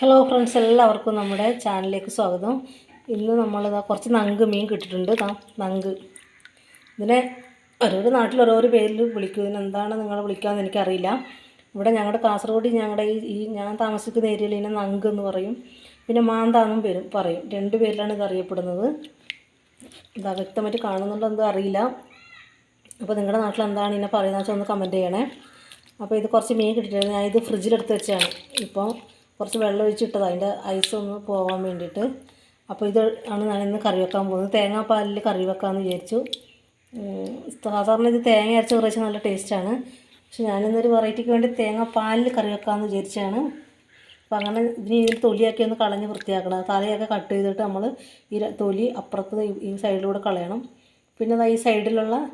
Hello friends എല്ലാവർക്കും നമ്മുടെ ചാനലിലേക്ക് സ്വാഗതം. ഇന്ന് നമ്മളിതാ കുറച്ച് നങ്ക് മീൻ കിട്ടിയിട്ടുണ്ട്. നങ്ക്. ഇതിനെ ഓരോരോ നാട്ടിൽ ഓരോരോ പേരിൽ വിളിക്കും. ഇതിനെന്താണ് നിങ്ങൾ വിളിക്കാമെന്ന് എനിക്കറിയില്ല. ഇവിടെ ഞങ്ങളുടെ കാസർഗോഡ് ഞങ്ങളുടെ ഈ ഈ ഞാൻ താമസിക്കുന്ന ഏരിയയിൽ ഇതിനെ നങ്ക് എന്ന് പറയും. പിന്നെ മാന്താന്നും പേരും പറയും. രണ്ട് പേരിലാണ് ഇത് അറിയപ്പെടുന്നത്. ഇതാ വ്യക്തമായിട്ട് കാണുന്നുണ്ടോ എന്തോ അറിയില്ല. അപ്പോൾ നിങ്ങളുടെ നാട്ടിൽ എന്താണ് ഇതിനെ പറയുന്നത് വെച്ചാൽ ഒന്ന് കമന്റ് ചെയ്യണേ. അപ്പോൾ ഇത് കുറച്ച് മീൻ കിട്ടിയിട്ടുണ്ട്. ഞാൻ ഇത് ഫ്രിഡ്ജിലെടുത്ത് വെച്ചാണ് ഇപ്പോൾ കുറച്ച് വെള്ളം ഒഴിച്ചിട്ടത് അതിന്റെ ഐസ് ഒന്ന് പോകാൻ വേണ്ടിയിട്ട്. അപ്പോൾ ഇത് ആണ് ഞാൻ ഇന്ന് കറി വെക്കാൻ പോകുന്നത്. തേങ്ങാപ്പാലിൽ കറി വെക്കാമെന്ന് വിചാരിച്ചു. സാധാരണ ഇത് തേങ്ങ അരച്ച് കുറച്ച് നല്ല ടേസ്റ്റാണ് പക്ഷെ ഞാനിന്നൊരു വെറൈറ്റിക്ക് വേണ്ടി തേങ്ങാപ്പാലിൽ കറി വെക്കാമെന്ന് വിചാരിച്ചാണ്. അപ്പോൾ അങ്ങനെ ഇതിന് ഇതിൽ തൊലിയൊക്കെ ഒന്ന് കളഞ്ഞ് വൃത്തിയാക്കണം. തലയൊക്കെ കട്ട് ചെയ്തിട്ട് നമ്മൾ ഈ തൊലി അപ്പുറത്ത് ഈ- സൈഡിലൂടെ കളയണം. പിന്നെ ഈ സൈഡിലുള്ള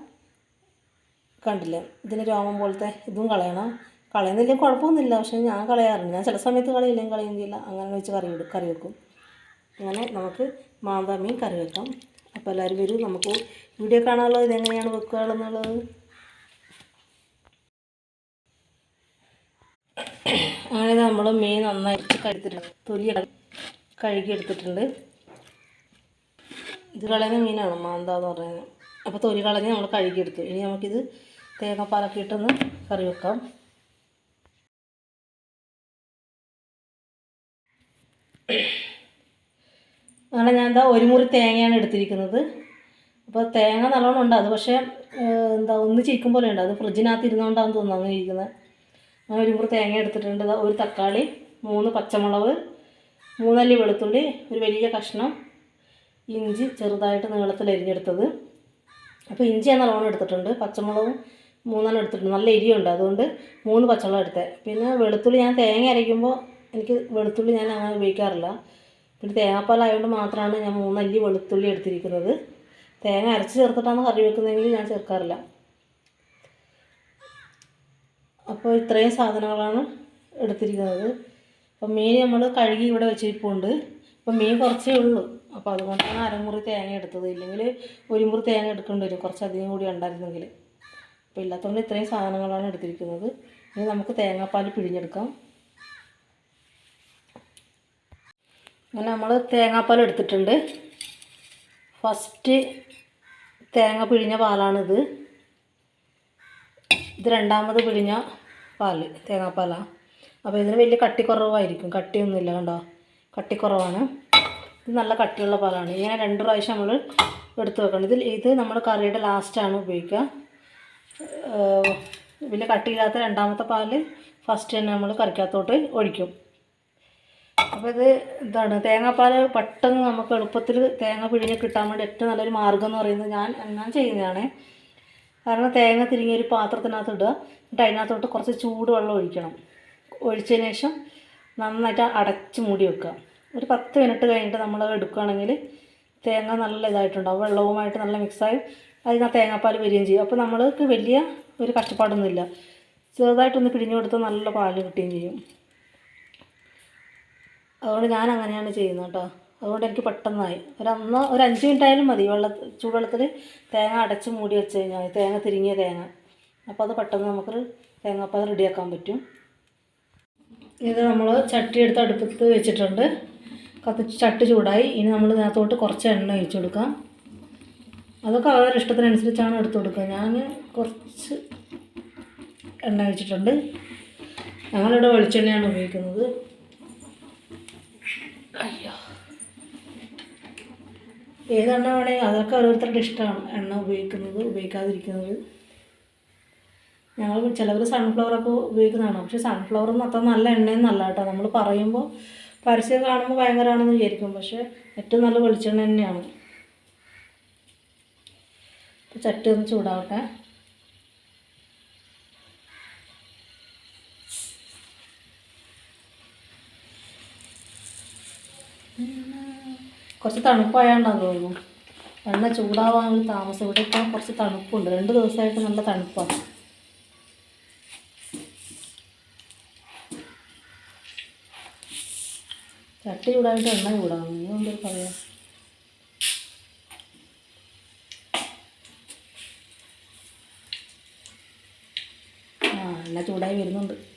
കണ്ടില്ലേ? ഇതിന് രോമം പോലത്തെ ഇതും കളയണം. കളയുന്നില്ലെങ്കിൽ കുഴപ്പമൊന്നുമില്ല. പക്ഷേ ഞാൻ കളയാറുണ്ട്. ഞാൻ ചില സമയത്ത് കളയില്ലെങ്കിൽ കളയുന്നില്ല അങ്ങനെ വെച്ച് കറി കറി വെക്കും. അങ്ങനെ നമുക്ക് മാന്താ മീൻ കറി വെക്കാം. അപ്പോൾ എല്ലാവരും വരും. നമുക്ക് വീഡിയോ കാണാമല്ലോ ഇതെങ്ങനെയാണ് വെക്കുക എന്നുള്ളത്. അങ്ങനെ നമ്മൾ മീൻ നന്നായിട്ട് കഴുത്തിട്ടുണ്ട് തൊലി കഴുകി എടുത്തിട്ടുണ്ട്. ഇത് കളയുന്ന മീനാണ് മാന്ത എന്ന് പറയുന്നത്. അപ്പോൾ തൊലി കളഞ്ഞ് നമ്മൾ കഴുകിയെടുത്തു ഇനി നമുക്കിത് തേങ്ങാപ്പാലൊക്കെ ഇട്ടൊന്ന് കറി വെക്കാം. അങ്ങനെ ഞാൻ എന്താ ഒരു മുറി തേങ്ങയാണ് എടുത്തിരിക്കുന്നത്. അപ്പോൾ തേങ്ങ നല്ലോണം ഉണ്ട്. അത് പക്ഷേ എന്താ ഒന്ന് ചിരിക്കും പോലെ ഉണ്ട്. അത് ഫ്രിഡ്ജിനകത്ത് ഇരുന്നുകൊണ്ടാണെന്ന് തോന്നുന്നു ഇരിക്കുന്നത് അങ്ങനെ ഒരു മുറി തേങ്ങ എടുത്തിട്ടുണ്ട്. ഒരു തക്കാളി മൂന്ന് പച്ചമുളക് മൂന്നല്ലി വെളുത്തുള്ളി ഒരു വലിയ കഷ്ണം ഇഞ്ചി ചെറുതായിട്ട് നീളത്തിൽ എരിഞ്ഞെടുത്തത് അപ്പോൾ ഇഞ്ചി ഞാൻ നല്ലോണം എടുത്തിട്ടുണ്ട്. പച്ചമുളകും മൂന്നെണ്ണം എടുത്തിട്ടുണ്ട്. നല്ല എരിയുണ്ട് അതുകൊണ്ട് മൂന്ന് പച്ചമുളക് എടുത്തത് പിന്നെ വെളുത്തുള്ളി ഞാൻ തേങ്ങ അരയ്ക്കുമ്പോൾ എനിക്ക് വെളുത്തുള്ളി ഞാൻ അങ്ങനെ ഉപയോഗിക്കാറില്ല. പിന്നെ തേങ്ങാപ്പാലായതുകൊണ്ട് മാത്രമാണ് ഞാൻ മൂന്നല്ലി വെളുത്തുള്ളി എടുത്തിരിക്കുന്നത്. തേങ്ങ അരച്ച് ചേർത്തിട്ടാണ് കറി വെക്കുന്നതെങ്കിൽ ഞാൻ ചേർക്കാറില്ല. അപ്പോൾ ഇത്രയും സാധനങ്ങളാണ് എടുത്തിരിക്കുന്നത്. അപ്പം മീൻ നമ്മൾ കഴുകി ഇവിടെ വെച്ചിരിപ്പുണ്ട്. അപ്പം മീൻ കുറച്ചേ ഉള്ളൂ. അപ്പോൾ അതുകൊണ്ടാണ് അരമുറി തേങ്ങ എടുത്തത്. ഇല്ലെങ്കിൽ ഒരു മുറി തേങ്ങ എടുക്കേണ്ടി വരും. കുറച്ചധികം കൂടി ഉണ്ടായിരുന്നെങ്കിൽ അപ്പോൾ ഇല്ലാത്തതുകൊണ്ട് ഇത്രയും സാധനങ്ങളാണ് എടുത്തിരിക്കുന്നത്. ഇനി നമുക്ക് തേങ്ങാപ്പാൽ പിഴിഞ്ഞെടുക്കാം. അങ്ങനെ നമ്മൾ തേങ്ങാപ്പാൽ എടുത്തിട്ടുണ്ട്. ഫസ്റ്റ് തേങ്ങ പിഴിഞ്ഞ പാലാണിത്. ഇത് രണ്ടാമത് പിഴിഞ്ഞ പാൽ തേങ്ങാപ്പാലാണ് അപ്പോൾ ഇതിന് വലിയ കട്ടിക്കുറവായിരിക്കും. കട്ടിയൊന്നുമില്ല കണ്ടോ? കട്ടിക്കുറവാണ്. ഇത് നല്ല കട്ടിയുള്ള പാലാണ്. ഇങ്ങനെ രണ്ട് പ്രാവശ്യം നമ്മൾ എടുത്ത് വെക്കണം. ഇതിൽ ഇത് നമ്മൾ കറിയുടെ ലാസ്റ്റാണ് ഉപയോഗിക്കുക. വലിയ കട്ടിയില്ലാത്ത രണ്ടാമത്തെ പാൽ ഫസ്റ്റ് തന്നെ നമ്മൾ കറിക്കകത്തോട്ട് ഒഴിക്കും. അപ്പോൾ ഇത് എന്താണ് തേങ്ങാപ്പാൽ പെട്ടെന്ന് നമുക്ക് എളുപ്പത്തിൽ തേങ്ങ പിഴിഞ്ഞ് കിട്ടാൻ വേണ്ടി ഏറ്റവും നല്ലൊരു മാർഗം എന്ന് പറയുന്നത് ഞാൻ ഞാൻ ചെയ്യുന്നതാണ്. കാരണം തേങ്ങ തിരിങ്ങിയൊരു പാത്രത്തിനകത്ത് ഇടുക എന്നിട്ട് അതിനകത്തോട്ട് കുറച്ച് ചൂടുവെള്ളം ഒഴിക്കണം. ഒഴിച്ചതിന് ശേഷം നന്നായിട്ട് അടച്ച് മൂടി വെക്കുക. ഒരു പത്ത് മിനിറ്റ് കഴിഞ്ഞിട്ട് നമ്മൾ എടുക്കുകയാണെങ്കിൽ തേങ്ങ നല്ല ഇതായിട്ടുണ്ടാവും വെള്ളവുമായിട്ട് നല്ല മിക്സായി അതിന് ആ തേങ്ങാപ്പാൽ വരികയും ചെയ്യും. അപ്പോൾ നമ്മൾക്ക് വലിയ ഒരു കഷ്ടപ്പാടൊന്നുമില്ല. ചെറുതായിട്ടൊന്ന് പിഴിഞ്ഞു കൊടുത്താൽ നല്ല പാൽ കിട്ടുകയും ചെയ്യും. അതുകൊണ്ട് ഞാൻ അങ്ങനെയാണ് ചെയ്യുന്നത് കേട്ടോ. അതുകൊണ്ട് എനിക്ക് പെട്ടെന്നായി. ഒരു അന്ന് ഒരു അഞ്ച് മിനിറ്റ് ആയാലും മതി. വെള്ള ചൂടുവെള്ളത്തിൽ തേങ്ങ അടച്ച് മൂടി വെച്ച് കഴിഞ്ഞാൽ തേങ്ങ തിരിങ്ങിയ തേങ്ങ. അപ്പോൾ അത് പെട്ടെന്ന് നമുക്ക് തേങ്ങാപ്പാൽ റെഡിയാക്കാൻ പറ്റും. ഇത് നമ്മൾ ചട്ടി എടുത്ത് അടുപ്പത്ത് വെച്ചിട്ടുണ്ട്. കത്തിച്ച് ചട്ടി ചൂടായി. ഇനി നമ്മൾ ഇതിനകത്തോട്ട് കുറച്ച് എണ്ണ ഒഴിച്ചു കൊടുക്കാം. അതൊക്കെ അവരുടെ ഇഷ്ടത്തിനനുസരിച്ചാണ് എടുത്തു കൊടുക്കുക. ഞാൻ കുറച്ച് എണ്ണ ഒഴിച്ചിട്ടുണ്ട്. ഞങ്ങളിവിടെ വെളിച്ചെണ്ണയാണ് ഉപയോഗിക്കുന്നത്. അയ്യോ. വേണേ അതൊക്കെ ഓരോരുത്തരുടെ ഇഷ്ടമാണ്. എണ്ണ ഉപയോഗിക്കുന്നത് ഉപയോഗിക്കാതിരിക്കുന്നത്. ഞങ്ങൾ ചിലവർ സൺഫ്ലവറൊക്കെ ഉപയോഗിക്കുന്നതാണ്. പക്ഷേ സൺഫ്ലവർ അത്ര നല്ല എണ്ണയൊന്നും അല്ല കേട്ടോ. നമ്മൾ പറയുമ്പോൾ പരസ്യം കാണുമ്പോൾ ഭയങ്കരമാണെന്ന് വിചാരിക്കും. പക്ഷേ ഏറ്റവും നല്ല വെളിച്ചെണ്ണ തന്നെയാണ്. ചട്ടി ഒന്ന് ചൂടാവട്ടെ. കുറച്ച് തണുപ്പായാണ്ടാന്ന് തോന്നുന്നു. എണ്ണ ചൂടാവാൻ താമസം. ഇവിടെ ഇപ്പോൾ കുറച്ച് തണുപ്പുണ്ട്. രണ്ട് ദിവസമായിട്ട് നല്ല തണുപ്പാണ് ചട്ടി ചൂടായിട്ട് എണ്ണ ചൂടാവും. എന്തുകൊണ്ട് പറയാ? ആ എണ്ണ ചൂടായി വരുന്നുണ്ട്.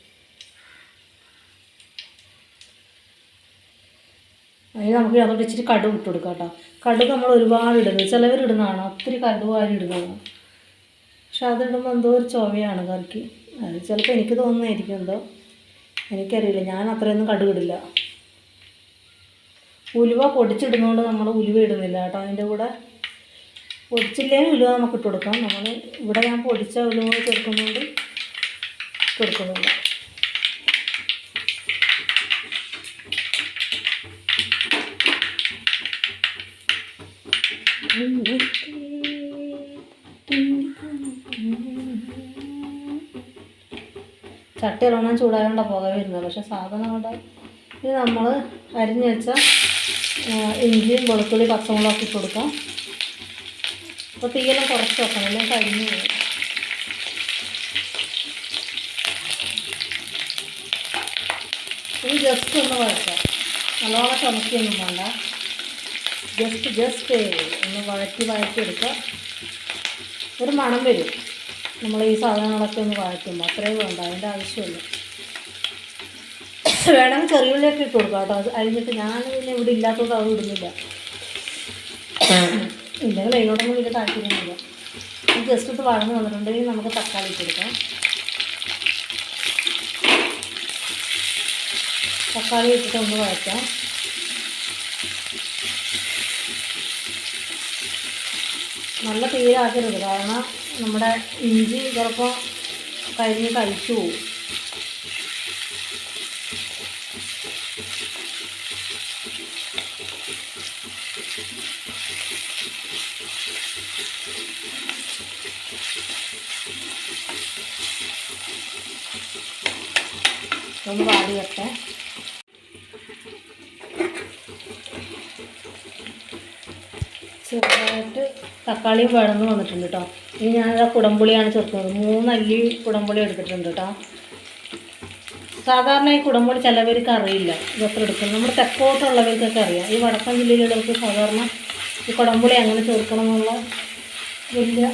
അതിന് നമുക്ക് അതുകൊണ്ട് ഇച്ചിരി കടുക് ഇട്ട് കൊടുക്കാം കേട്ടോ. കടുക് നമ്മൾ ഒരുപാട് ഇടുന്നത്. ചിലവർ ഇടുന്നതാണ്? ഒത്തിരി കടുക് വാരി ഇടുന്നതാണ്? പക്ഷെ അതിടുമ്പോൾ എന്തോ ഒരു ചൊവയാണ് കറിക്ക്. അത് ചിലപ്പോൾ എനിക്ക് തോന്നുന്നതായിരിക്കും എന്തോ. എനിക്കറിയില്ല. ഞാൻ അത്രയൊന്നും കടുക് ഇടില്ല. ഉലുവ പൊടിച്ചിടുന്നതുകൊണ്ട് നമ്മൾ ഉലുവ ഇടുന്നില്ല കേട്ടോ. അതിന്റെ കൂടെ പൊടിച്ചില്ലെങ്കിൽ ഉലുവ നമുക്ക് ഇട്ട് കൊടുക്കാം. നമ്മൾ ഇവിടെ ഞാൻ പൊടിച്ച ഉലുവ ചേർക്കുന്നതുകൊണ്ട് ഇട്ട് ചട്ടി ഇറങ്ങാൻ ചൂടായതുകൊണ്ട് പുക വരുന്നത്. പക്ഷെ സാധനം അവിടെ ഇത് നമ്മൾ അരിഞ്ഞ് വെച്ച ഇഞ്ചിയും വെളുത്തുള്ളി പച്ചമുളകൊക്കെ കൊടുക്കാം. അപ്പോൾ തീയെല്ലാം കുറച്ച് വെക്കണം. അല്ലെങ്കിൽ കരിഞ്ഞു പോകും ഇത് ജസ്റ്റ് ഒന്ന് വഴക്കാം നല്ലോണം ചമക്കിയൊന്നും വേണ്ട. ജസ്റ്റ് ജസ്റ്റ് ഒന്ന് വഴറ്റി വഴറ്റി എടുക്കുക ഒരു മണം വരും. നമ്മൾ ഈ സാധനങ്ങളൊക്കെ ഒന്ന് വഴറ്റുമ്പോൾ അത്രയും വേണ്ട അതിന്റെ ആവശ്യമില്ല. വേണമെങ്കിൽ ചെറിയുള്ളിയൊക്കെ ഇട്ട് കൊടുക്കാം കേട്ടോ. അത് അരിഞ്ഞിട്ട് ഞാൻ പിന്നെ ഇവിടെ ഇല്ലാത്തത് അത് ഇടുന്നില്ല. ഇല്ലെങ്കിൽ അതിനോടൊന്നും വലിയ താല്പര്യമില്ല ഇത് ജസ്റ്റ് ഇത് വഴന്ന് വന്നിട്ടുണ്ടെങ്കിൽ നമുക്ക് തക്കാളി ഇട്ട് കൊടുക്കാം. തക്കാളി ഇട്ടിട്ട് ഒന്ന് വഴറ്റാം. നല്ല തീരാക്കരുത്. കാരണം നമ്മുടെ ഇഞ്ചി ചിലപ്പോൾ കരിഞ്ഞ് കഴിച്ചു പോകും ഒന്ന് ചെറുതായിട്ട് തക്കാളിയും വഴന്ന് വന്നിട്ടുണ്ട് കേട്ടോ ഇനി ഞാനത് കുടംപുളിയാണ് ചേർക്കുന്നത്. മൂന്നല്ലി കുടംപുളി എടുത്തിട്ടുണ്ട് കേട്ടോ സാധാരണ ഈ കുടംപുളി ചിലവർക്ക് അറിയില്ല. ഇതൊക്കെ എടുക്കുന്നത് നമ്മുടെ തെക്കോട്ടുള്ളവർക്കൊക്കെ അറിയാം. ഈ വടക്കൻ ജില്ലയിലുള്ളവർക്ക് സാധാരണ ഈ കുടംപുളി അങ്ങനെ ചേർക്കണം എന്നുള്ള വലിയ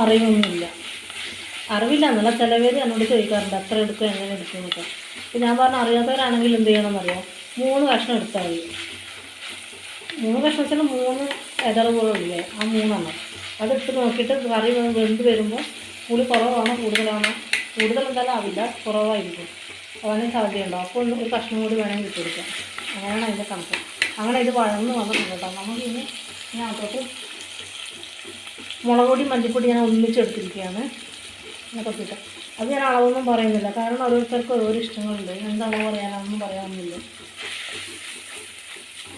അറിവൊന്നുമില്ല. അറിവില്ല. എന്നുള്ള ചിലവർ എന്നോട് ചോദിക്കാറുണ്ട് എത്ര എടുക്കും? എങ്ങനെ എടുക്കുന്നൊക്കെ ഇപ്പം ഞാൻ പറഞ്ഞ അറിയാത്തവരാണെങ്കിൽ എന്ത് ചെയ്യണമെന്നറിയാം? മൂന്ന് കഷ്ണം എടുത്താൽ മതി. മൂന്ന് കഷ്ണം വെച്ചാൽ മൂന്ന് എതൾ പോലെ ഇല്ലേ ആ മൂന്നെണ്ണം. അതെടുത്ത് നോക്കിയിട്ട് കറി വെന്ത് വരുമ്പോൾ പുളി കുറവാണോ കൂടുതലാണോ? കൂടുതൽ എന്തായാലും ആവില്ല കുറവായിരിക്കും. അതാണ് സാധ്യതയുണ്ടാവും അപ്പോൾ ഒന്ന് ഒരു കഷ്ണം കൂടി വേണമെങ്കിൽ ഇട്ട് അങ്ങനെയാണ് അതിന്റെ കണക്ക്. അങ്ങനെ ഇത് വഴന്ന് വന്നിട്ടുണ്ട് കേട്ടോ. നമുക്ക് ഇനി അത്രയ്ക്ക് മുളക് പൊടി മല്ലിപ്പൊടി ഞാൻ ഒന്നിച്ചെടുത്തിരിക്കുകയാണ്. എന്നൊക്കെ അത് ഞാൻ അളവൊന്നും പറയുന്നില്ല. കാരണം ഓരോരുത്തർക്കും ഓരോ ഇഷ്ടങ്ങളുണ്ട്. എന്താണ് പറയാനൊന്നും പറയാനൊന്നുമില്ല.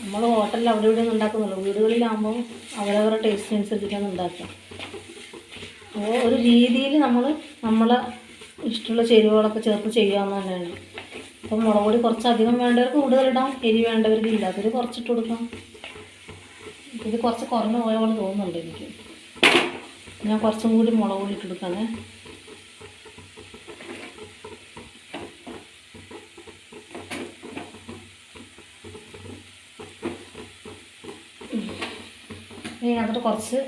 നമ്മൾ ഹോട്ടലിൽ അവിടെ ഇവിടെ ഉണ്ടാക്കുന്നുള്ളൂ വീടുകളിലാകുമ്പോൾ അവരവരുടെ ടേസ്റ്റ് അനുസരിച്ചിട്ടാണ് ഉണ്ടാക്കുക. അപ്പോൾ ഒരു രീതിയിൽ നമ്മൾ നമ്മളെ ഇഷ്ടമുള്ള ചേരുവകളൊക്കെ ചേർത്ത് ചെയ്യാമെന്ന് തന്നെയാണ് അപ്പം മുളക് പൊടി കുറച്ചധികം വേണ്ടവർക്ക് കൂടുതലിടാം എരി വേണ്ടവർക്ക് ഇല്ലാത്തവർ കുറച്ചിട്ട് കൊടുക്കാം. ഇത് കുറച്ച് കുറഞ്ഞു പോയ പോലെ തോന്നുന്നുണ്ട് എനിക്ക്. ഞാൻ കുറച്ചും കൂടി മുളക് പൊടി ഇട്ടെടുക്കാണേ അതിട്ട് കുറച്ച്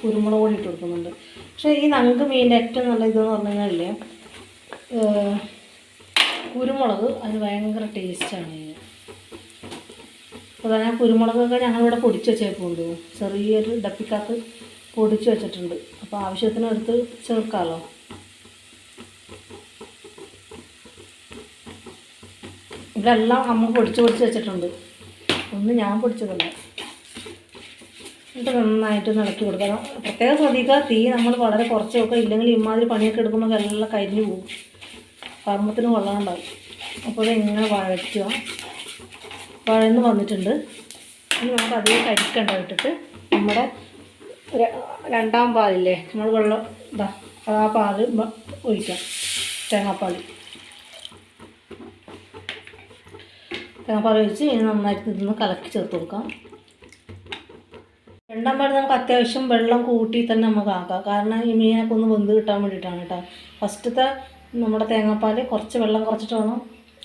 കുരുമുളക് പൊടി ഇട്ട് കൊടുക്കുന്നുണ്ട്. പക്ഷേ ഈ നങ്ക് മീനിന്റെ ഏറ്റവും നല്ല ഇതെന്ന് പറഞ്ഞു കഴിഞ്ഞാൽ കുരുമുളക് അതിന് ഭയങ്കര ടേസ്റ്റാണ് ഇതിന് അപ്പോൾ ഞാൻ കുരുമുളകൊക്കെ ഞങ്ങളിവിടെ പൊടിച്ച് വെച്ചേക്കുണ്ട് ചെറിയൊരു ഡപ്പിക്കകത്ത് പൊടിച്ച് വെച്ചിട്ടുണ്ട്. അപ്പോൾ ആവശ്യത്തിന് എടുത്ത് ചേർക്കാമല്ലോ ഇതെല്ലാം അമ്മ പൊടിച്ച് പൊടിച്ച് വെച്ചിട്ടുണ്ട്. ഒന്ന് ഞാൻ പൊടിച്ചതല്ല. എന്നിട്ട് നന്നായിട്ട് ഇളക്കി കൊടുക്കണം പ്രത്യേകം ശ്രദ്ധിക്കുക തീ നമ്മൾ വളരെ കുറച്ച് വെക്കുക ഇല്ലെങ്കിൽ ഇമാതിരി പണിയൊക്കെ എടുക്കുമ്പോൾ എല്ലാം കരിഞ്ഞു പോകും. കർമ്മത്തിന് കൊള്ളാണ്ടാവും അപ്പോൾ ഇങ്ങനെ വഴറ്റുക. വഴന്ന് വന്നിട്ടുണ്ട്. ഇനി നമുക്ക് അധികം കരിക്കണ്ട ഇട്ടിട്ട് നമ്മുടെ രണ്ടാം പാലില്ലേ നമ്മൾ വെള്ളം ഇതാ ആ പാൽ ഒഴിക്കാം. തേങ്ങാപ്പാൽ തേങ്ങാപ്പാൽ ഒഴിച്ച് ഇനി നന്നായിട്ട് ഇതൊന്ന് കലക്കി ചേർത്ത് കൊടുക്കാം. രണ്ടാം പാട് നമുക്ക് അത്യാവശ്യം വെള്ളം കൂട്ടി തന്നെ നമുക്ക് ആക്കാം. കാരണം ഈ മീനൊക്കെ ഒന്ന് വെന്ത് കിട്ടാൻ വേണ്ടിയിട്ടാണ് കേട്ടോ. ഫസ്റ്റത്തെ നമ്മുടെ തേങ്ങാപ്പാൽ കുറച്ച് വെള്ളം കുറച്ചിട്ട് വേണം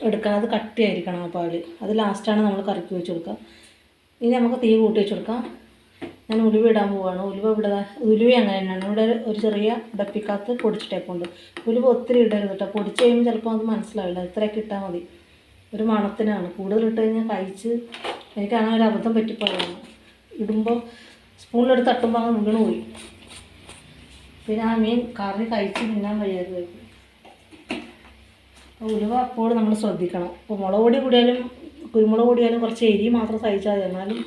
എടുക്കാൻ. അത് കട്ടിയായിരിക്കണം ആ പാൽ അത് ലാസ്റ്റാണ് നമ്മൾ കറിക്ക് വെച്ച് കൊടുക്കുക. ഇനി നമുക്ക് തീ കൂട്ടി വെച്ച് കൊടുക്കാം. ഞാൻ ഉലുവ ഇടാൻ പോവുകയാണ് ഉലുവ ഇവിടെ ഉലുവ അങ്ങനെ തന്നെയാണ്. ഇവിടെ ഒരു ചെറിയ ഡപ്പിക്കകത്ത് പൊടിച്ചിട്ടേക്കുണ്ട് ഉലുവ ഒത്തിരി ഇടരുത് കേട്ടോ. പൊടിച്ച് കഴിയുമ്പോൾ ചിലപ്പോൾ അത് മനസ്സിലാവില്ല. ഇത്രയൊക്കെ ഇട്ടാൽ മതി. ഒരു മണത്തിനാണ്. കൂടുതൽ ഇട്ട് കഴിഞ്ഞാൽ കഴിച്ച് എനിക്ക് അങ്ങനെ ഒരു അബദ്ധം പറ്റിപ്പോയതാണ്. ഇടുമ്പോൾ സ്പൂണിലെടുത്ത് തട്ടുമ്പോൾ അങ്ങ് വീണ് പോയി. പിന്നെ ആ മീൻ കറി കഴിച്ച് തിന്നാൻ വയ്യാതെ പോയി. ഉലുവ അപ്പോഴും നമ്മൾ ശ്രദ്ധിക്കണം. മുളക് പൊടി കൂടിയാലും കുരുമുളക് പൊടിയാലും കുറച്ച് എരി മാത്രം സഹിച്ചാൽ മതി. എന്നാലും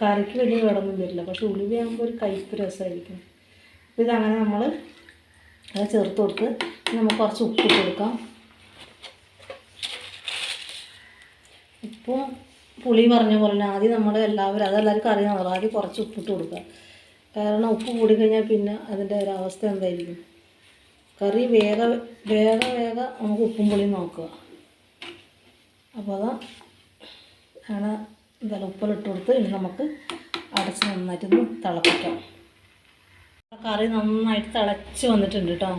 കറിക്ക് വലിയ കേടൊന്നും വരില്ല. പക്ഷെ ഉലുവയാകുമ്പോൾ ഒരു കയ്പ്പ് രസമായിരിക്കും അപ്പോൾ ഇതങ്ങനെ നമ്മൾ അത് ചേർത്ത് കൊടുത്ത് നമുക്ക് കുറച്ച് ഉപ്പിട്ട് കൊടുക്കാം. ഉപ്പും പുളി പറഞ്ഞ പോലെ ആദ്യം നമ്മൾ എല്ലാവരും അതെല്ലാവർക്കും അറിയാമല്ലോ ആദ്യം കുറച്ച് ഉപ്പിട്ട് കൊടുക്കുക. കാരണം ഉപ്പ് കൂടിക്കഴിഞ്ഞാൽ പിന്നെ അതിന്റെ ഒരു അവസ്ഥ എന്തായിരിക്കും? കറി വേഗ വേഗ വേഗ നമുക്ക് ഉപ്പും പുളിയും നോക്കുക. അപ്പോൾ അതാ ആണ് എന്തായാലും ഉപ്പിലിട്ട് കൊടുത്ത് ഇനി നമുക്ക് അടച്ച് നന്നായിട്ടൊന്ന് തിളപ്പിക്കാം. കറി നന്നായിട്ട് തിളച്ച് വന്നിട്ടുണ്ട് കേട്ടോ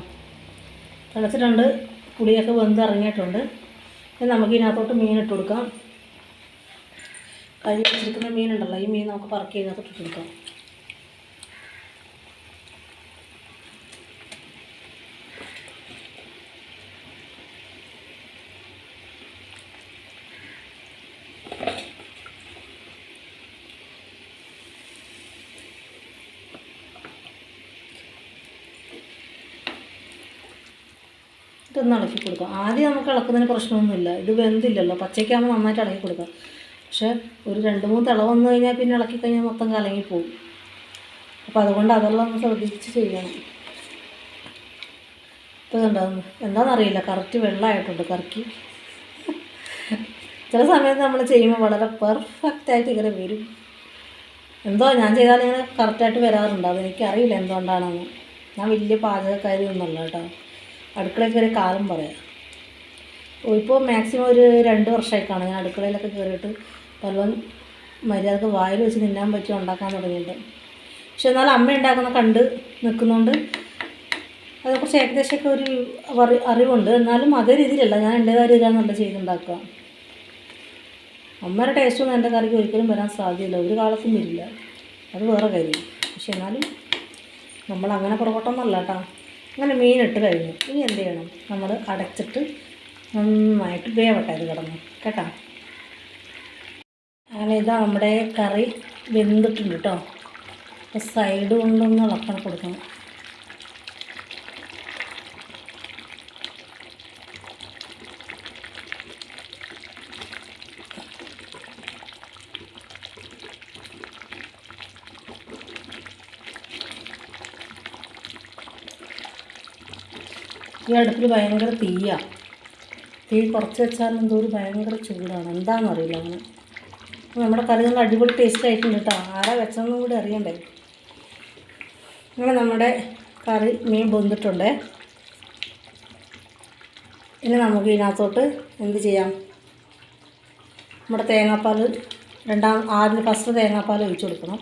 തിളച്ചിട്ടുണ്ട്. പുളിയൊക്കെ വെന്ത് ഇറങ്ങിയിട്ടുണ്ട് നമുക്ക് ഇതിനകത്തോട്ട് മീൻ ഇട്ട് കൊടുക്കാം. കഴുകി വെച്ചിരിക്കുന്ന മീനുണ്ടല്ലോ ഈ മീൻ നമുക്ക് പറക്കി ഇതിനകത്തോട്ട് ഇട്ട് കൊടുക്കാം. ഇതൊന്ന് ഇളക്കി കൊടുക്കാം. ആദ്യം നമുക്ക് ഇളക്കുന്നതിന് പ്രശ്നമൊന്നുമില്ല. ഇത് വെന്തില്ലല്ലോ പച്ചയ്ക്കാകുമ്പോൾ നന്നായിട്ട് ഇളക്കി കൊടുക്കാം. പക്ഷേ ഒരു രണ്ട് മൂന്ന് തിള വന്നു കഴിഞ്ഞാൽ പിന്നെ ഇളക്കി കഴിഞ്ഞാൽ മൊത്തം കലങ്ങി പോകും അപ്പോൾ അതുകൊണ്ട് അതെല്ലാം ഒന്ന് ശ്രദ്ധിച്ച് ചെയ്യണം. ഇപ്പോൾ കണ്ടതെന്ന് എന്താണെന്നറിയില്ല കറക്റ്റ് വെള്ളമായിട്ടുണ്ട് കറക്കി. ചില സമയത്ത് നമ്മൾ ചെയ്യുമ്പോൾ വളരെ പെർഫെക്റ്റ് ആയിട്ട് ഇങ്ങനെ വരും. എന്തോ ഞാൻ ചെയ്താൽ ഇങ്ങനെ കറക്റ്റായിട്ട് വരാറുണ്ട്. അതെനിക്കറിയില്ല എന്തുകൊണ്ടാണെന്ന്. ഞാൻ വലിയ പാചകക്കാരി ഒന്നുമല്ല കേട്ടോ. അടുക്കളയിൽ കയറി കാലം പറയാം. ഇപ്പോൾ മാക്സിമം ഒരു രണ്ട് വർഷമായിക്കാണ്. കാണും ഞാൻ അടുക്കളയിലൊക്കെ കയറിയിട്ട് പലതും മര്യാദയ്ക്ക് വായിൽ വെച്ച് തിന്നാൻ പറ്റി ഉണ്ടാക്കാൻ തുടങ്ങിയിട്ട്. പക്ഷെ എന്നാലും അമ്മ ഉണ്ടാക്കുന്ന കണ്ട് നിൽക്കുന്നതുകൊണ്ട് അതേക്കുറിച്ച് ഏകദേശമൊക്കെ ഒരു അറിവുണ്ട്. എന്നാലും അതേ രീതിയിലല്ല. ഞാൻ എന്റേതായ രീതിയിലാണല്ല ചെയ്തുണ്ടാക്കുക അമ്മയുടെ ടേസ്റ്റൊന്നും എന്റെ കറിക്ക് ഒരിക്കലും വരാൻ സാധ്യതയില്ല. ഒരു കാലത്തും വരില്ല. അത് വേറെ കാര്യം. പക്ഷെ എന്നാലും നമ്മൾ അങ്ങനെ പുറകോട്ടൊന്നുമല്ല കേട്ടോ. അങ്ങനെ മീനിട്ട് കഴിഞ്ഞു. ഇനി എന്ത് ചെയ്യണം? നമ്മൾ അടച്ചിട്ട് നന്നായിട്ട് വേവട്ടെ അത് കിടന്ന്. കേട്ടോ? അങ്ങനെ ഇത് നമ്മുടെ കറി വെന്തിട്ടുണ്ട് കേട്ടോ. സൈഡ് കൊണ്ടൊന്ന് ഇളക്കണം കൊടുക്കണം. ഈ അടുപ്പിൽ ഭയങ്കര തീയാണ് തീ കുറച്ച് വെച്ചാൽ എന്തോ ഒരു ഭയങ്കര ചൂടാണ്. എന്താണെന്നറിയില്ല അങ്ങനെ. നമ്മുടെ കറി നല്ല അടിപൊളി ടേസ്റ്റ് ആയിട്ടുണ്ട് കേട്ടോ. ആരാ വെച്ചതെന്നും കൂടി അറിയണ്ടേ. അങ്ങനെ നമ്മുടെ കറി മീൻ പൊന്തിട്ടുണ്ട്. ഇനി നമുക്ക് ഇതിനകത്തോട്ട് എന്ത് ചെയ്യാം? നമ്മുടെ തേങ്ങാപ്പാൽ രണ്ടാം ആദ്യം ഫസ്റ്റ് തേങ്ങാപ്പാൽ ഒഴിച്ചു കൊടുക്കണം.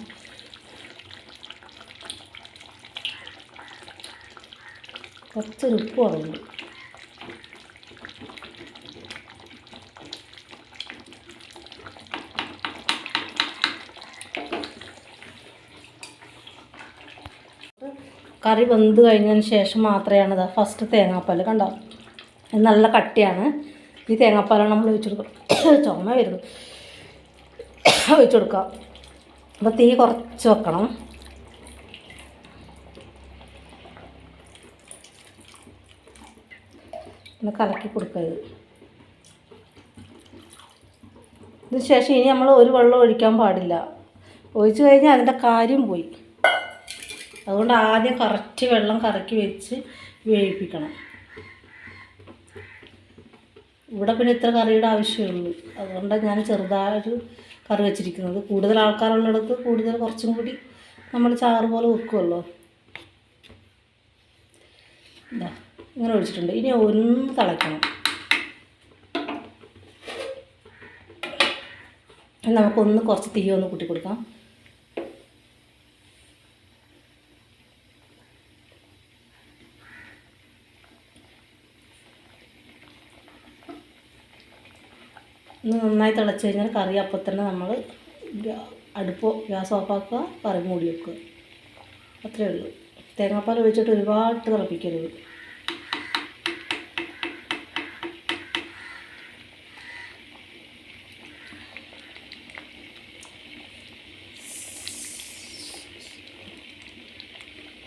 കുറച്ചൊരു ഉപ്പ് കുറവുണ്ട്. കറി വെന്ത് കഴിഞ്ഞതിന് ശേഷം മാത്രമാണ് ഫസ്റ്റ് തേങ്ങാപ്പാൽ കണ്ടോ? നല്ല കട്ടിയാണ്. ഈ തേങ്ങാപ്പാലാണ് നമ്മൾ ഒഴിച്ചു കൊടുക്കുക ചുമ വരുന്നു. ഒഴിച്ചു കൊടുക്കുക അപ്പോൾ തീ കുറച്ച് വെക്കണം. ഒന്ന് കലക്കി കൊടുക്കരുത് ഇത്. ഇതിന് ശേഷം ഇനി നമ്മൾ ഒരു വെള്ളം ഒഴിക്കാൻ പാടില്ല. ഒഴിച്ചു കഴിഞ്ഞാൽ അതിന്റെ കാര്യം പോയി. അതുകൊണ്ട് ആദ്യം കറക്റ്റ് വെള്ളം കറക്കി വെച്ച് വേവിപ്പിക്കണം. ഇവിടെ പിന്നെ ഇത്ര കറിയുടെ ആവശ്യമുള്ളൂ അതുകൊണ്ടാണ് ഞാൻ ചെറുതായിട്ട് കറി വെച്ചിരിക്കുന്നത്. കൂടുതൽ ആൾക്കാരുള്ളിടത്ത് കൂടുതൽ കുറച്ചും കൂടി നമ്മൾ ചാറ് പോലെ വെക്കുമല്ലോ ഇങ്ങനെ ഒഴിച്ചിട്ടുണ്ട്. ഇനി ഒന്ന് തിളയ്ക്കണം. നമുക്കൊന്ന് കുറച്ച് തീ ഒന്ന് കൂട്ടി കൊടുക്കാം ഒന്ന് നന്നായി തിളച്ച് കഴിഞ്ഞാൽ കറി അപ്പം തന്നെ നമ്മൾ അടുപ്പ് ഗ്യാസ് ഓഫാക്കുക കറി മൂടി വെക്കുക. അത്രയേ ഉള്ളൂ. തേങ്ങാപ്പാൽ ഒഴിച്ചിട്ട് ഒരുപാട് തിളപ്പിക്കരുത്.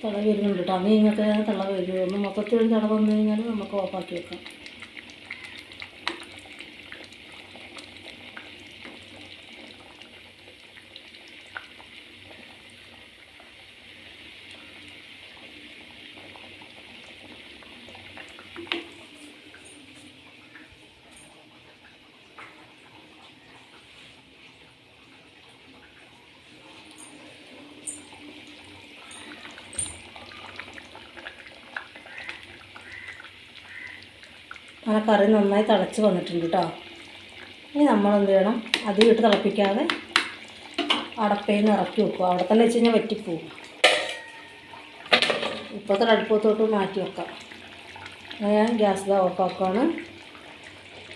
തിള വരുന്നുണ്ട് കേട്ടോ. അങ്ങനെ ഇങ്ങനത്തെ തിള വരും ഒന്ന് മൊത്തത്തിൽ തിള വന്നു കഴിഞ്ഞാൽ നമുക്ക് ഓഫാക്കി വെക്കാം. അങ്ങനെ കറി നന്നായി തിളച്ച് വന്നിട്ടുണ്ട് കേട്ടോ. ഇനി നമ്മൾ എന്ത് ചെയ്യണം? അധികം ഇട്ട് തിളപ്പിക്കാതെ അടപ്പയിൽ നിന്ന് ഇറക്കി വെക്കുക. അവിടെ തന്നെ വെച്ച് കഴിഞ്ഞാൽ വറ്റിപ്പോവും. ഇപ്പോഴത്തെ അടുപ്പത്തോട്ട് മാറ്റി വെക്കാം. ഞാൻ ഗ്യാസ് ഇതാ ഓഫാക്കുകയാണ്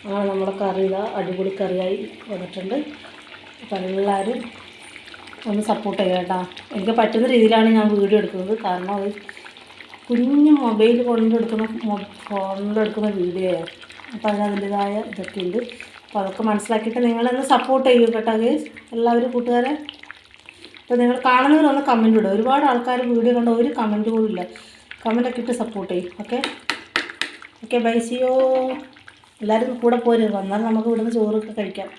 അങ്ങനെ നമ്മുടെ കറി ഇതാ അടിപൊളി കറിയായി വന്നിട്ടുണ്ട്. അപ്പം എല്ലാവരും ഒന്ന് സപ്പോർട്ട് ചെയ്യാം കേട്ടോ. എനിക്ക് പറ്റുന്ന രീതിയിലാണ് ഞാൻ വീഡിയോ എടുക്കുന്നത്. കാരണം അത് കുഞ്ഞു മൊബൈൽ കൊണ്ടെടുക്കുന്ന ഫോണിലെടുക്കുന്ന വീഡിയോ അപ്പോൾ അതിന് അതിന്റെതായ ഇതൊക്കെ ഉണ്ട് അപ്പോൾ അതൊക്കെ മനസ്സിലാക്കിയിട്ട് നിങ്ങളൊന്ന് സപ്പോർട്ട് ചെയ്യൂ കേട്ടോ ഗേസ് എല്ലാവരും കൂട്ടുകാരെ. അപ്പോൾ നിങ്ങൾ കാണുന്നവരൊന്ന് കമന്റ് ഇടുക ഒരുപാട് ആൾക്കാർ വീഡിയോ കണ്ട ഒരു കമന്റ് പോലും ഇല്ല. കമന്റൊക്കെ ഇട്ട് സപ്പോർട്ട് ചെയ്യും. ഓക്കെ ഓക്കെ ബൈ സിയോ എല്ലാവരും കൂടെ പോരും. വന്നാൽ നമുക്ക് ഇവിടുന്ന് ചോറൊക്കെ കഴിക്കാം.